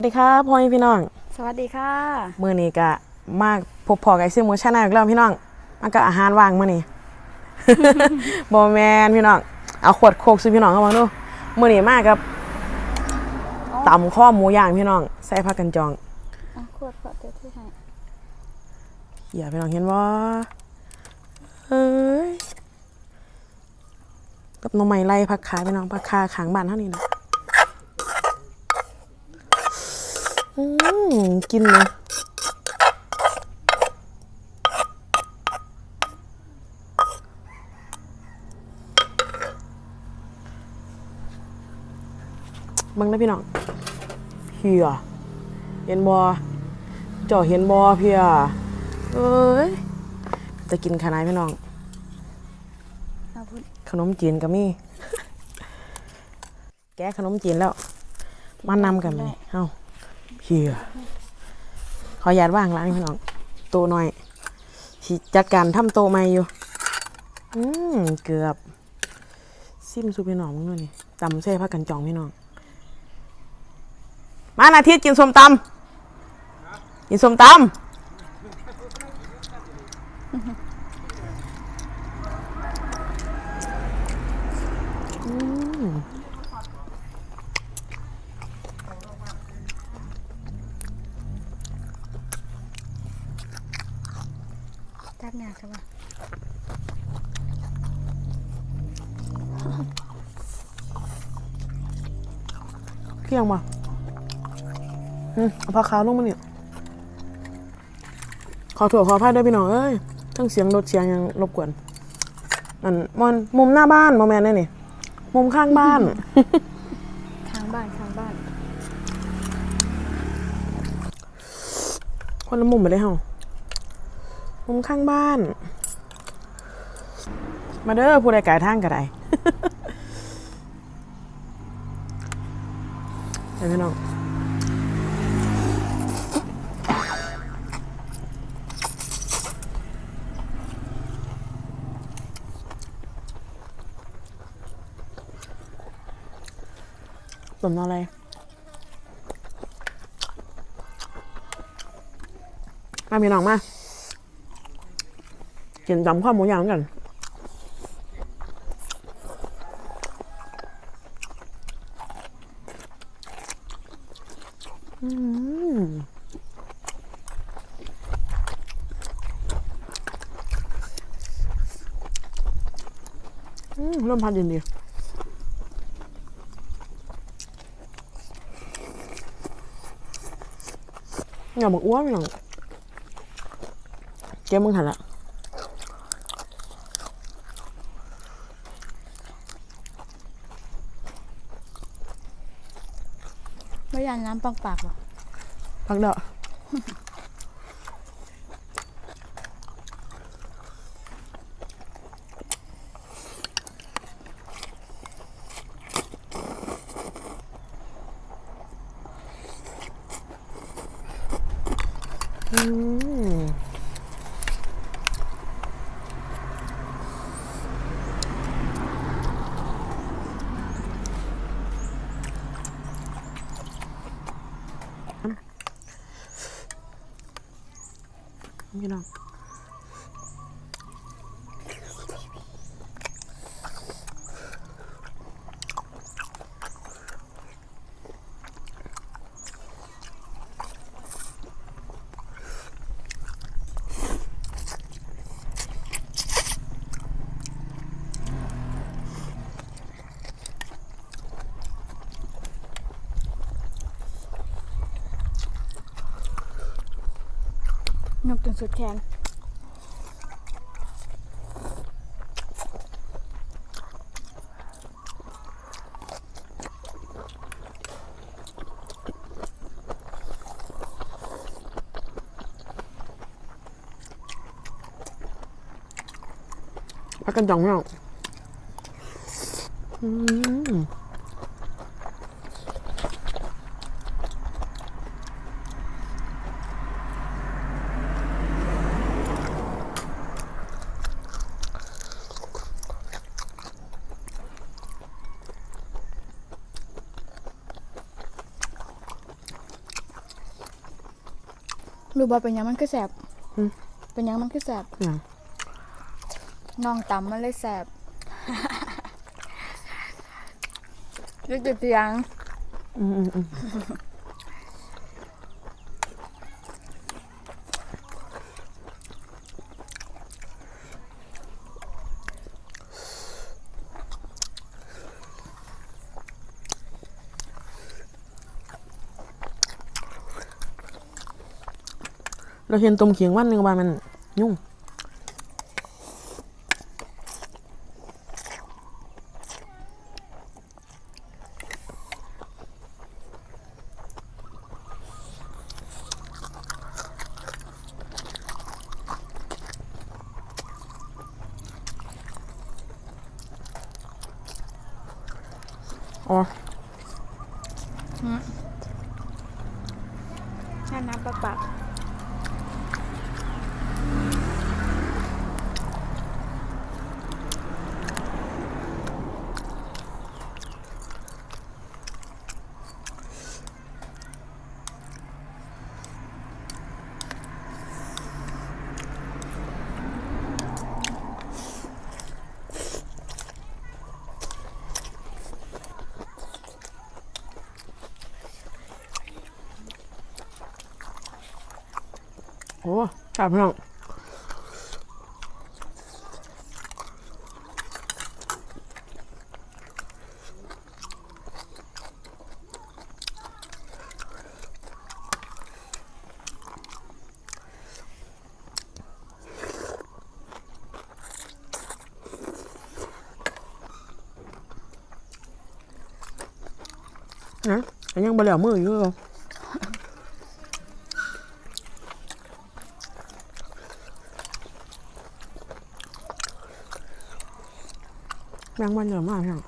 สวัสดีครับพ่อแม่พี่น้อง สวัสดีค่ะ มื้อนี้ก็มาพบพอกับไอ้ซื้อหมูชาแนลอีกแล้วพี่น้องมันก็อาหารว่างมื้อนี้บ่แม่นพี่น้อง เอาขวดโคกซื้อพี่น้องเข้ามาดูมื้อนี้มากับตำข้อหมูย่างพี่น้อง ใส่ผักกันจองอะขวดขวดเดี๋ยวที่ให้เหี้ยพี่น้องเห็นบ่เอ้ยกับหน้องใหม่ไล่ผักขาพี่น้องผักขาข้างบ้านเท่านี้นะ อืมกินเลยบังนะพี่น้องเพียเห็นบอเจ่อเห็นบอเพียเอ้ยจะกินขนาดพี่น้องเอาพูดขนมจีนก็มี แกะขนมจีนแล้ว มานำกันมานี่เอ้า เฮียขอหยาดว่างร้านพี่น้องโตหน่อยจัดการทำโตใหม่อยู่ อืมเกือบ ซิมซูพี่น้องมึงด้วยนี่ตำเส้พักกันจองพี่น้อง มาอาทิตย์กินส้มตำกินส้มตำ จับหนัก ใช่ปะเพียงป่ะอืมเอาผ้าขาวลงมาเนี่ย ขอถั่วขอพายด้วยพี่น้องเอ้ยทั้งเสียงรถเสียงยังรบกวนนั่นมันมุมหน้าบ้านโมแมนได้นี่มุมข้างบ้านข้างบ้านข้างบ้าน คนละมุมไปเลยเฮา มุมข้างบ้าน มาเด้อผู้ใดกายทางก็ได้เดี๋ยวพี่น้องสมนอะไรมาพี่น้องมา กินจำข้าวหมูย่างกันอืมอืมเริ่มพันยินดีอย่าบอกอ้วนพี่น้องเจ๊มึงหันละ ไม่ยันน้ำปังปากหรอปักเด้ออืม พี่น้ ยกจนสุดแขนพักกันจองพี่น้องอืม รู้บ่เป็นหยังมันคือแสบอืม เป็นหยังมันคือแสบอย่างน้องตำมันเลยแสบนึกจะเตียงอืมอืมอืม เราเห็นต้มเขียงวันหนึ่งว่ามันยุ่งอ๋อแค่น้ำปลาปา อ้ชาพี่น้องนะแต่ยังบ่เหลียวมืออยู่เลย แมงวันเยอะมากค่ะ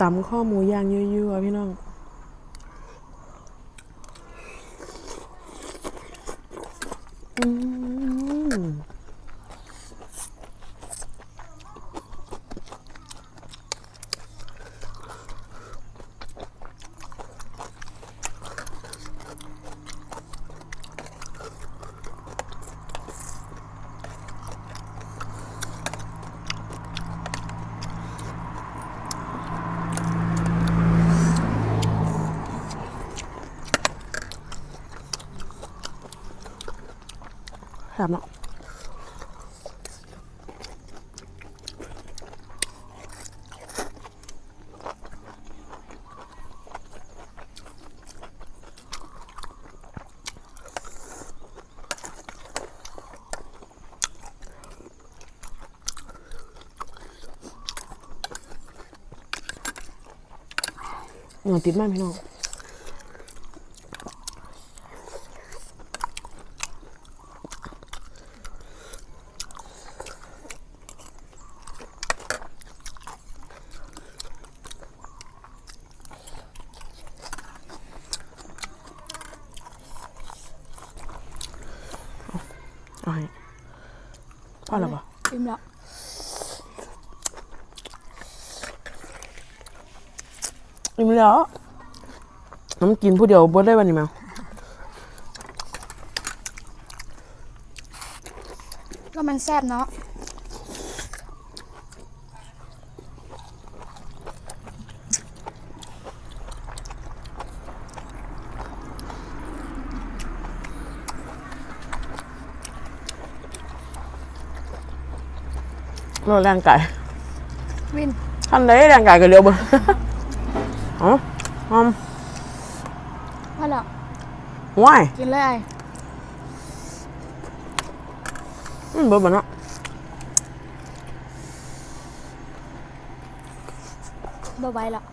ตำข้อหมูย่างเยอะๆพี่น้องอืม ครับเนาะเหนียวติดมากพี่น้อง พ่อหรอปะอิ่มแล้วอิ่มแล้วน้ำกินผู้เดียวบดได้วันนี้มั้งก็มันแซบเนาะ รถแรงไกายวินท่านใดแรงไกายก็เร็วเบ่อ๋อหอมพอแล้วว้ายกินเลยไอ้อืมเบ่บ่เนาะบ่ไหวแล้ว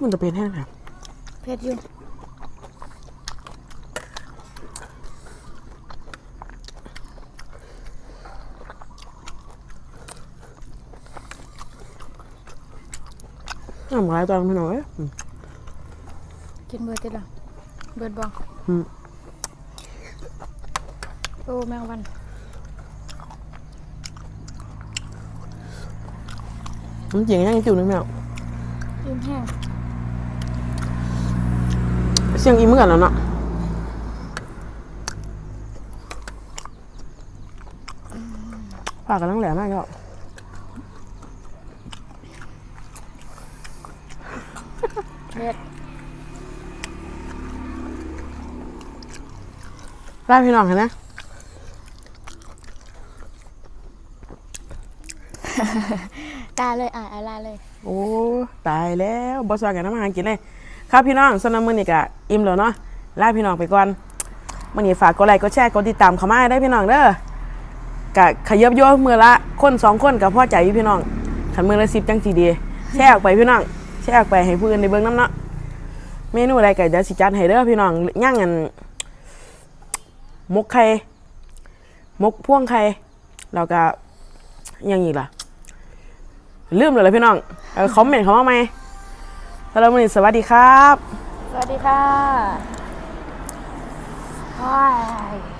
มันจะเป็นแห้งแบบ เผ็ดอยู่น้ำลายตอนพี่น้องเอ้ยอืมกินเบิร์ดติดละเบิร์ดบองอืมโอ้แมงวันมันเจียงยังจิ๋วนึงแมวยิ้มแห้ง เสียงอีเหมือนกันแล้วเนาะปากกำลังแหลมมากก็เผ็ดได้พี่น้องเห็นไหมตาเลยอะอะไรเลย โอ้ ตายแล้วบอสวากันน้ำอาหารกินเลย ครับพี่น้องสำหรับมื้อนี้ก็อิ่มแล้วเนาะลาพี่น้องไปก่อนมื้อนี้ฝากกดไลค์กดแชร์กดติดตามเข้ามาได้พี่น้องเด้อกะขยับโยมือละคนสองคนกับพ่อใจอยู่พี่น้องขันมือละสิบจังจีดีแชร์ออกไปพี่น้องแชร์ออกไปให้ผู้อื่นในเบิ้งน้ำเนาะเมนูอะไรก็เดี๋ยวสิจัดให้เด้อพี่น้องย่างกันมกไข่มกพ่วงไข่แล้วก็ยังอีกล่ะลืมเลยพี่น้องคอมเมนต์เขามาไหม สำหรับวันนี้สวัสดีครับ สวัสดีค่ะว้าย